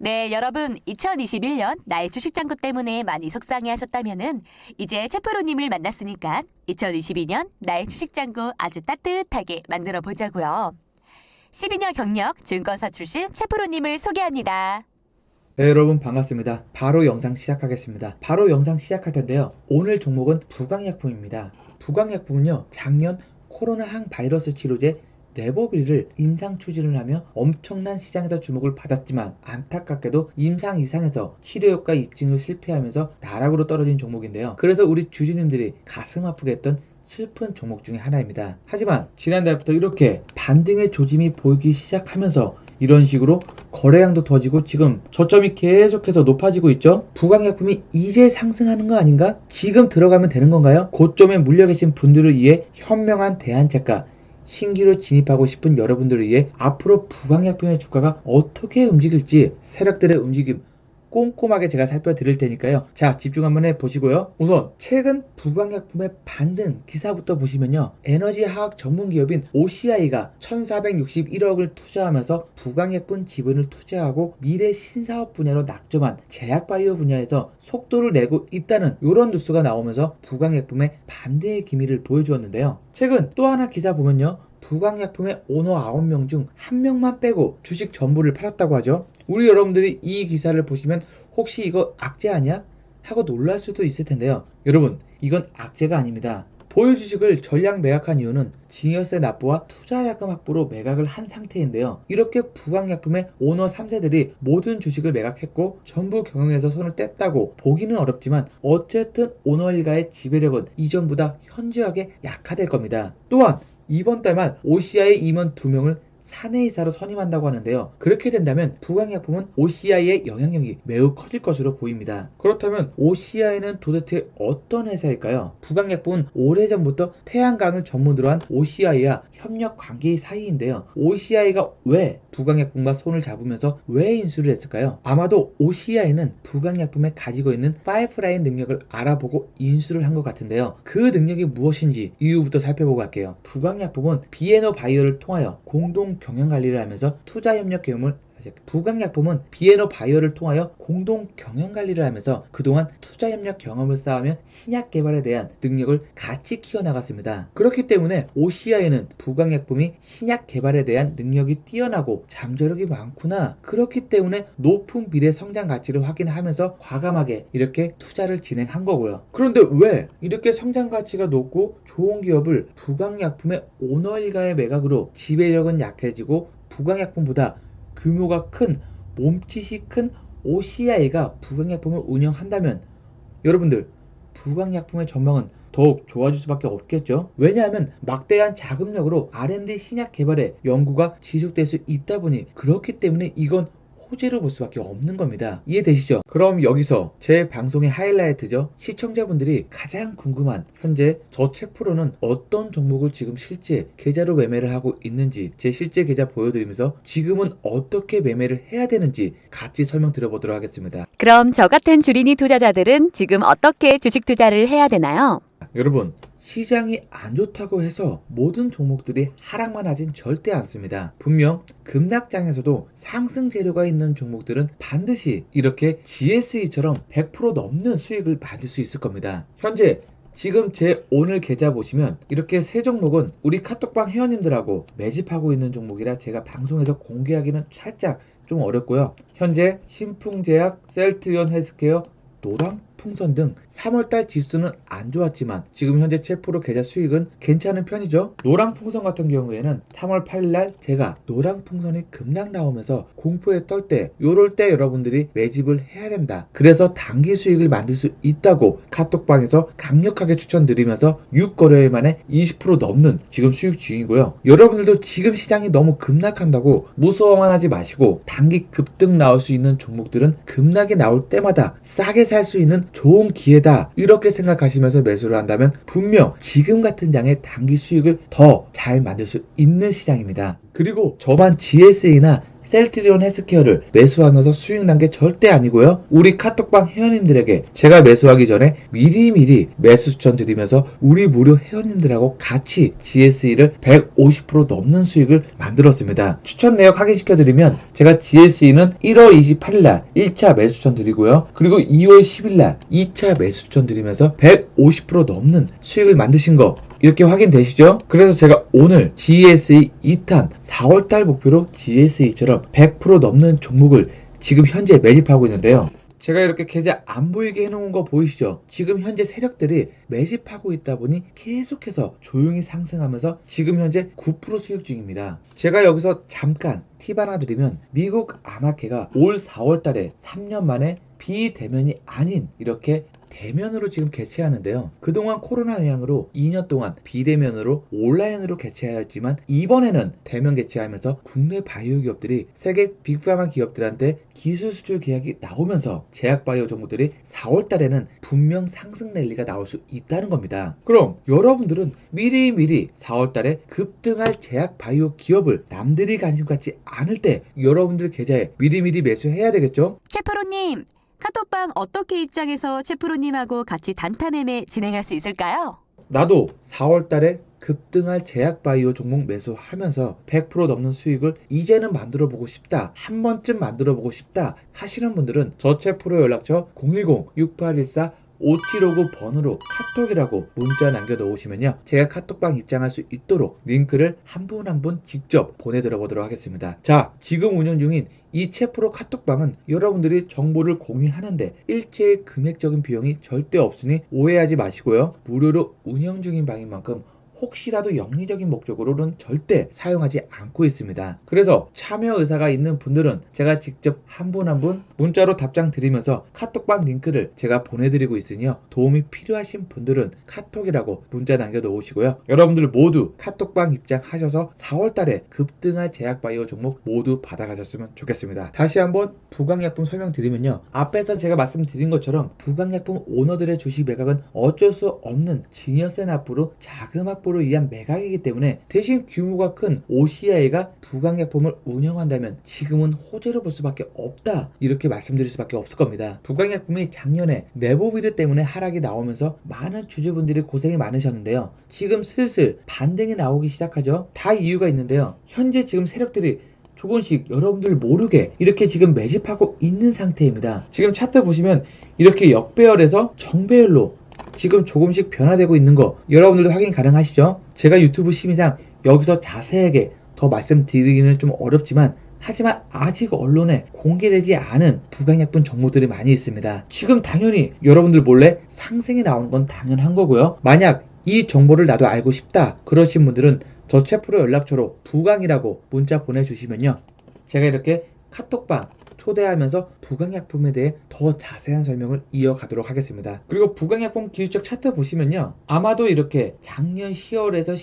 네, 여러분 2021년 나의 주식 잔고 때문에 많이 속상해 하셨다면은 이제 채프로님을 만났으니까 2022년 나의 주식 잔고 아주 따뜻하게 만들어 보자고요. 12년 경력 증권사 출신 채프로님을 소개합니다. 네, 여러분 반갑습니다. 바로 영상 시작하겠습니다. 바로 영상 시작할 텐데요. 오늘 종목은 부강약품입니다. 부강약품은요, 작년 코로나 항바이러스 치료제 레보빌을 임상 추진을 하며 엄청난 시장에서 주목을 받았지만 안타깝게도 임상 이상에서 치료 효과 입증을 실패하면서 나락으로 떨어진 종목인데요. 그래서 우리 주주님들이 가슴 아프게 했던 슬픈 종목 중에 하나입니다. 하지만 지난달부터 이렇게 반등의 조짐이 보이기 시작하면서 이런 식으로 거래량도 더지고 지금 저점이 계속해서 높아지고 있죠. 부강약품이 이제 상승하는 거 아닌가? 지금 들어가면 되는 건가요? 고점에 물려 계신 분들을 위해 현명한 대안책과 신기로 진입하고 싶은 여러분들을 위해 앞으로 부강약품의 주가가 어떻게 움직일지 세력들의 움직임 꼼꼼하게 제가 살펴드릴 테니까요. 자, 집중 한번 해보시고요. 우선, 최근 부강약품의 반등 기사부터 보시면요. 에너지 화학 전문 기업인 OCI가 1461억을 투자하면서 부강약품 지분을 투자하고 미래 신사업 분야로 낙점한 제약바이오 분야에서 속도를 내고 있다는 이런 뉴스가 나오면서 부강약품의 반대의 기미를 보여주었는데요. 최근 또 하나 기사 보면요. 부강약품의 오너 9명 중 1명만 빼고 주식 전부를 팔았다고 하죠. 우리 여러분들이 이 기사를 보시면 혹시 이거 악재 아니야? 하고 놀랄 수도 있을 텐데요. 여러분, 이건 악재가 아닙니다. 보유 주식을 전량 매각한 이유는 증여세 납부와 투자자금 확보로 매각을 한 상태인데요. 이렇게 부강약품의 오너 3세들이 모든 주식을 매각했고 전부 경영에서 손을 뗐다고 보기는 어렵지만 어쨌든 오너 일가의 지배력은 이전보다 현저하게 약화될 겁니다. 또한 이번 달만 OCI의 임원 2명을 사내이사로 선임한다고 하는데요. 그렇게 된다면 부강약품은 OCI의 영향력이 매우 커질 것으로 보입니다. 그렇다면 OCI는 도대체 어떤 회사일까요? 부강약품은 오래전부터 태양광을 전문으로 한 OCI와 협력 관계 사이인데요. OCI가 왜 부강약품과 손을 잡으면서 왜 인수를 했을까요? 아마도 OCI는 부강약품에 가지고 있는 파이프라인 능력을 알아보고 인수를 한 것 같은데요. 그 능력이 무엇인지 이유부터 살펴보고 갈게요. 부강약품은 비에노 바이오를 통하여 공동 경영 관리를 하면서 투자 협력 경험을 부강약품은 비에노 바이오를 통하여 공동 경영 관리를 하면서 그동안 투자 협력 경험을 쌓으며 신약 개발에 대한 능력을 같이 키워나갔습니다. 그렇기 때문에 OCI는 부강약품이 신약 개발에 대한 능력이 뛰어나고 잠재력이 많구나. 그렇기 때문에 높은 미래 성장 가치를 확인하면서 과감하게 이렇게 투자를 진행한 거고요. 그런데 왜 이렇게 성장 가치가 높고 좋은 기업을 부강약품의 오너 일가의 매각으로 지배력은 약해지고 부강약품보다 규모가 큰 몸짓이 큰 OCI가 부강약품을 운영한다면 여러분들 부강약품의 전망은 더욱 좋아질 수밖에 없겠죠. 왜냐하면 막대한 자금력으로 R&D 신약 개발에 연구가 지속될 수 있다 보니 그렇기 때문에 이건 호재로 볼 수밖에 없는 겁니다. 이해되시죠? 그럼 여기서 제 방송의 하이라이트죠. 시청자분들이 가장 궁금한 현재 저책 프로는 어떤 종목을 지금 실제 계좌로 매매를 하고 있는지 제 실제 계좌 보여드리면서 지금은 어떻게 매매를 해야 되는지 같이 설명 드려보도록 하겠습니다. 그럼 저 같은 주린이 투자자들은 지금 어떻게 주식 투자를 해야 되나요? 여러분 시장이 안 좋다고 해서 모든 종목들이 하락만 하진 절대 않습니다. 분명 급락장에서도 상승 재료가 있는 종목들은 반드시 이렇게 GSE처럼 100% 넘는 수익을 받을 수 있을 겁니다. 현재 지금 제 오늘 계좌 보시면 이렇게 세 종목은 우리 카톡방 회원님들하고 매집하고 있는 종목이라 제가 방송에서 공개하기는 살짝 좀 어렵고요. 현재 신풍제약, 셀트리온 헬스케어, 노랑 풍선 등 3월달 지수는 안 좋았지만 지금 현재 7% 계좌 수익은 괜찮은 편이죠. 노랑 풍선 같은 경우에는 3월 8일날 제가 노랑 풍선이 급락 나오면서 공포에 떨 때 요럴 때 여러분들이 매집을 해야 된다. 그래서 단기 수익을 만들 수 있다고 카톡방에서 강력하게 추천드리면서 6거래일 만에 20% 넘는 지금 수익 중이고요. 여러분들도 지금 시장이 너무 급락한다고 무서워만 하지 마시고 단기 급등 나올 수 있는 종목들은 급락이 나올 때마다 싸게 살 수 있는 좋은 기회다. 이렇게 생각하시면서 매수를 한다면 분명 지금 같은 장에 단기 수익을 더 잘 만들 수 있는 시장입니다. 그리고 저만 GSA나 셀트리온 헬스케어를 매수하면서 수익 난 게 절대 아니고요. 우리 카톡방 회원님들에게 제가 매수하기 전에 미리미리 매수 추천 드리면서 우리 무료 회원님들하고 같이 GSE를 150% 넘는 수익을 만들었습니다. 추천 내역 확인시켜 드리면 제가 GSE는 1월 28일 날 1차 매수 추천 드리고요. 그리고 2월 10일 날 2차 매수 추천 드리면서 150% 넘는 수익을 만드신 거 이렇게 확인되시죠? 그래서 제가 오늘 GSE 2탄 4월달 목표로 GSE처럼 100% 넘는 종목을 지금 현재 매집하고 있는데요. 제가 이렇게 계좌 안 보이게 해놓은 거 보이시죠? 지금 현재 세력들이 매집하고 있다 보니 계속해서 조용히 상승하면서 지금 현재 9% 수익 중입니다. 제가 여기서 잠깐 팁 하나 드리면 미국 아마케가 올 4월 달에 3년 만에 비대면이 아닌 이렇게 대면으로 지금 개최하는데요. 그동안 코로나 영향으로 2년 동안 비대면으로 온라인으로 개최하였지만 이번에는 대면 개최하면서 국내 바이오 기업들이 세계 빅파마 기업들한테 기술 수출 계약이 나오면서 제약 바이오 종목들이 4월 달에는 분명 상승 랠리가 나올 수 있다는 겁니다. 그럼 여러분들은 미리 미리 4월 달에 급등할 제약 바이오 기업을 남들이 관심 갖지 않을 때 여러분들 계좌에 미리미리 매수해야 되겠죠? 최프로님, 카톡방 어떻게 입장해서 최프로님하고 같이 단타 매매 진행할 수 있을까요? 나도 4월 달에 급등할 제약 바이오 종목 매수하면서 100% 넘는 수익을 이제는 만들어 보고 싶다. 한 번쯤 만들어 보고 싶다. 하시는 분들은 저체 프로 연락처 010-6814 5759 번호로 카톡이라고 문자 남겨 놓으시면요. 제가 카톡방 입장할 수 있도록 링크를 한분 한분 직접 보내드려 보도록 하겠습니다. 자, 지금 운영 중인 이 채프로 카톡방은 여러분들이 정보를 공유하는데 일체의 금액적인 비용이 절대 없으니 오해하지 마시고요. 무료로 운영 중인 방인 만큼 혹시라도 영리적인 목적으로는 절대 사용하지 않고 있습니다. 그래서 참여 의사가 있는 분들은 제가 직접 한분 한 분 문자로 답장 드리면서 카톡방 링크를 제가 보내드리고 있으니요. 도움이 필요하신 분들은 카톡이라고 문자 남겨 놓으시고요. 여러분들 모두 카톡방 입장하셔서 4월 달에 급등할 제약바이오 종목 모두 받아가셨으면 좋겠습니다. 다시 한번 부강약품 설명드리면요. 앞에서 제가 말씀드린 것처럼 부강약품 오너들의 주식 매각은 어쩔 수 없는 증여세 납부로 자금 확보 를 위한 매각이기 때문에 대신 규모가 큰 OCI가 부강약품을 운영한다면 지금은 호재로 볼 수밖에 없다 이렇게 말씀드릴 수밖에 없을 겁니다. 부강약품이 작년에 레보비드 때문에 하락이 나오면서 많은 주주분들이 고생이 많으셨는데요. 지금 슬슬 반등이 나오기 시작하죠. 다 이유가 있는데요. 현재 지금 세력들이 조금씩 여러분들 모르게 이렇게 지금 매집하고 있는 상태입니다. 지금 차트 보시면 이렇게 역배열에서 정배열로 지금 조금씩 변화되고 있는 거 여러분들도 확인 가능하시죠? 제가 유튜브 심의상 여기서 자세하게 더 말씀드리기는 좀 어렵지만 하지만 아직 언론에 공개되지 않은 부강약품 정보들이 많이 있습니다. 지금 당연히 여러분들 몰래 상승이 나오는 건 당연한 거고요. 만약 이 정보를 나도 알고 싶다 그러신 분들은 저 채프로 연락처로 부강이라고 문자 보내주시면요. 제가 이렇게 카톡방 초대하면서 부강약품에 대해 더 자세한 설명을 이어가도록 하겠습니다. 그리고 부강약품 기술적 차트 보시면요. 아마도 이렇게 작년 10월에서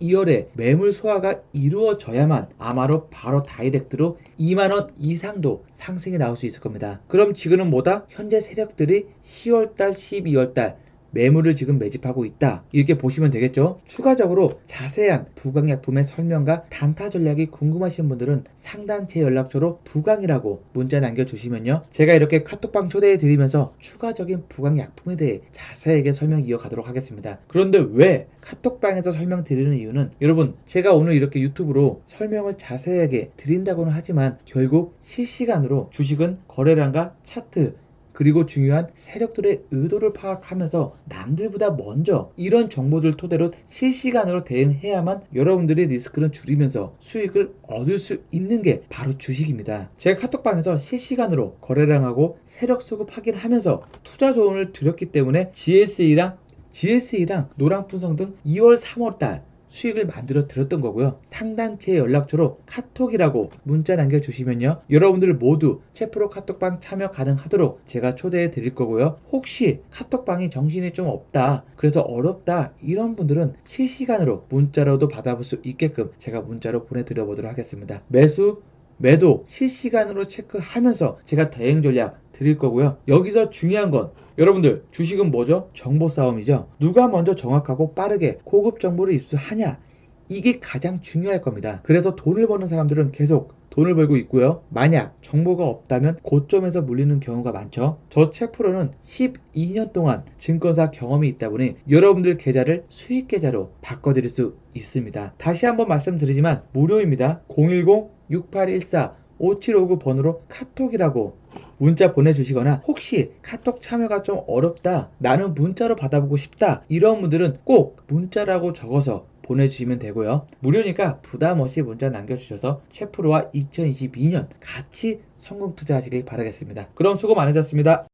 12월에 매물 소화가 이루어져야만 아마로 바로 다이렉트로 2만원 이상도 상승이 나올 수 있을 겁니다. 그럼 지금은 뭐다? 현재 세력들이 10월달, 12월달 매물을 지금 매집하고 있다. 이렇게 보시면 되겠죠? 추가적으로 자세한 부강약품의 설명과 단타 전략이 궁금하신 분들은 상단 제 연락처로 부강이라고 문자 남겨주시면요. 제가 이렇게 카톡방 초대해 드리면서 추가적인 부강약품에 대해 자세하게 설명 이어가도록 하겠습니다. 그런데 왜 카톡방에서 설명드리는 이유는 여러분 제가 오늘 이렇게 유튜브로 설명을 자세하게 드린다고는 하지만 결국 실시간으로 주식은 거래량과 차트 그리고 중요한 세력들의 의도를 파악하면서 남들보다 먼저 이런 정보들 토대로 실시간으로 대응해야만 여러분들의 리스크는 줄이면서 수익을 얻을 수 있는 게 바로 주식입니다. 제가 카톡방에서 실시간으로 거래량하고 세력 수급 확인하면서 투자 조언을 드렸기 때문에 GSE랑 GSE랑 노랑푼성 등 2월 3월 달 수익을 만들어 드렸던 거고요. 상단체 연락처로 카톡이라고 문자 남겨주시면요. 여러분들 모두 채프로 카톡방 참여 가능하도록 제가 초대해 드릴 거고요. 혹시 카톡방이 정신이 좀 없다, 그래서 어렵다, 이런 분들은 실시간으로 문자로도 받아볼 수 있게끔 제가 문자로 보내드려 보도록 하겠습니다. 매수, 매도 실시간으로 체크하면서 제가 대응 전략 드릴 거고요. 여기서 중요한 건 여러분들 주식은 뭐죠? 정보 싸움이죠. 누가 먼저 정확하고 빠르게 고급 정보를 입수하냐? 이게 가장 중요할 겁니다. 그래서 돈을 버는 사람들은 계속 돈을 벌고 있고요. 만약 정보가 없다면 고점에서 물리는 경우가 많죠. 저 채프로는 12년 동안 증권사 경험이 있다 보니 여러분들 계좌를 수익 계좌로 바꿔드릴 수 있습니다. 다시 한번 말씀드리지만 무료입니다. 010-6814-5759 번호로 카톡이라고 문자 보내주시거나 혹시 카톡 참여가 좀 어렵다 나는 문자로 받아보고 싶다 이런 분들은 꼭 문자라고 적어서 보내주시면 되고요. 무료니까 부담 없이 문자 남겨주셔서 채프로와 2022년 같이 성공 투자하시길 바라겠습니다. 그럼 수고 많으셨습니다